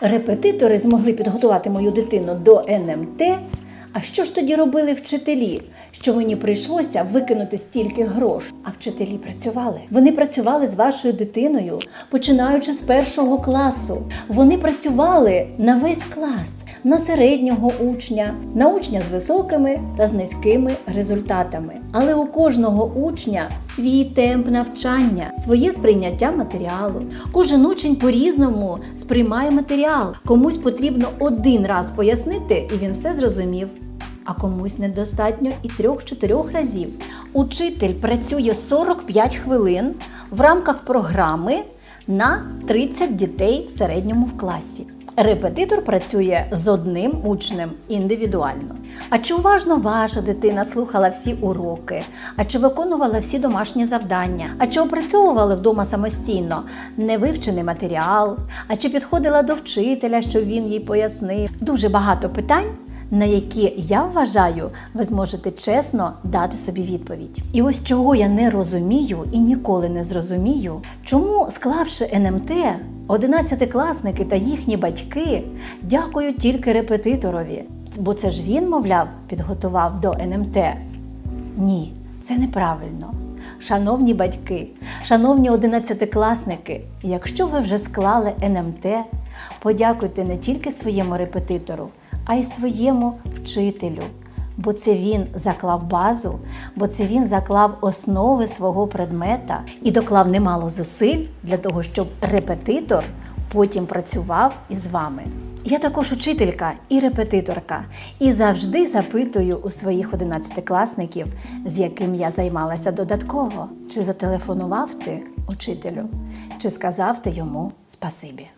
Репетитори змогли підготувати мою дитину до НМТ. А що ж тоді робили вчителі? Що мені прийшлося викинути стільки грошей? А вчителі працювали. Вони працювали з вашою дитиною, починаючи з першого класу. Вони працювали на весь клас, на середнього учня, на учня з високими та з низькими результатами. Але у кожного учня свій темп навчання, своє сприйняття матеріалу. Кожен учень по-різному сприймає матеріал. Комусь потрібно один раз пояснити, і він все зрозумів. А комусь недостатньо і трьох-чотирьох разів. Учитель працює 45 хвилин в рамках програми на 30 дітей в середньому в класі. Репетитор працює з одним учнем індивідуально. А чи уважно ваша дитина слухала всі уроки? А чи виконувала всі домашні завдання? А чи опрацьовувала вдома самостійно невивчений матеріал? А чи підходила до вчителя, щоб він їй пояснив? Дуже багато питань на які я вважаю, ви зможете чесно дати собі відповідь. І ось чого я не розумію і ніколи не зрозумію, чому, склавши НМТ, одинадцятикласники та їхні батьки дякують тільки репетиторові, бо це ж він, мовляв, підготував до НМТ. Ні, це неправильно. Шановні батьки, шановні одинадцятикласники, якщо ви вже склали НМТ, подякуйте не тільки своєму репетитору, а й своєму вчителю. Бо це він заклав базу, бо це він заклав основи свого предмета і доклав немало зусиль для того, щоб репетитор потім працював із вами. Я також учителька і репетиторка, і завжди запитую у своїх одинадцятикласників, з яким я займалася додатково, чи зателефонував ти учителю, чи сказав ти йому спасибі.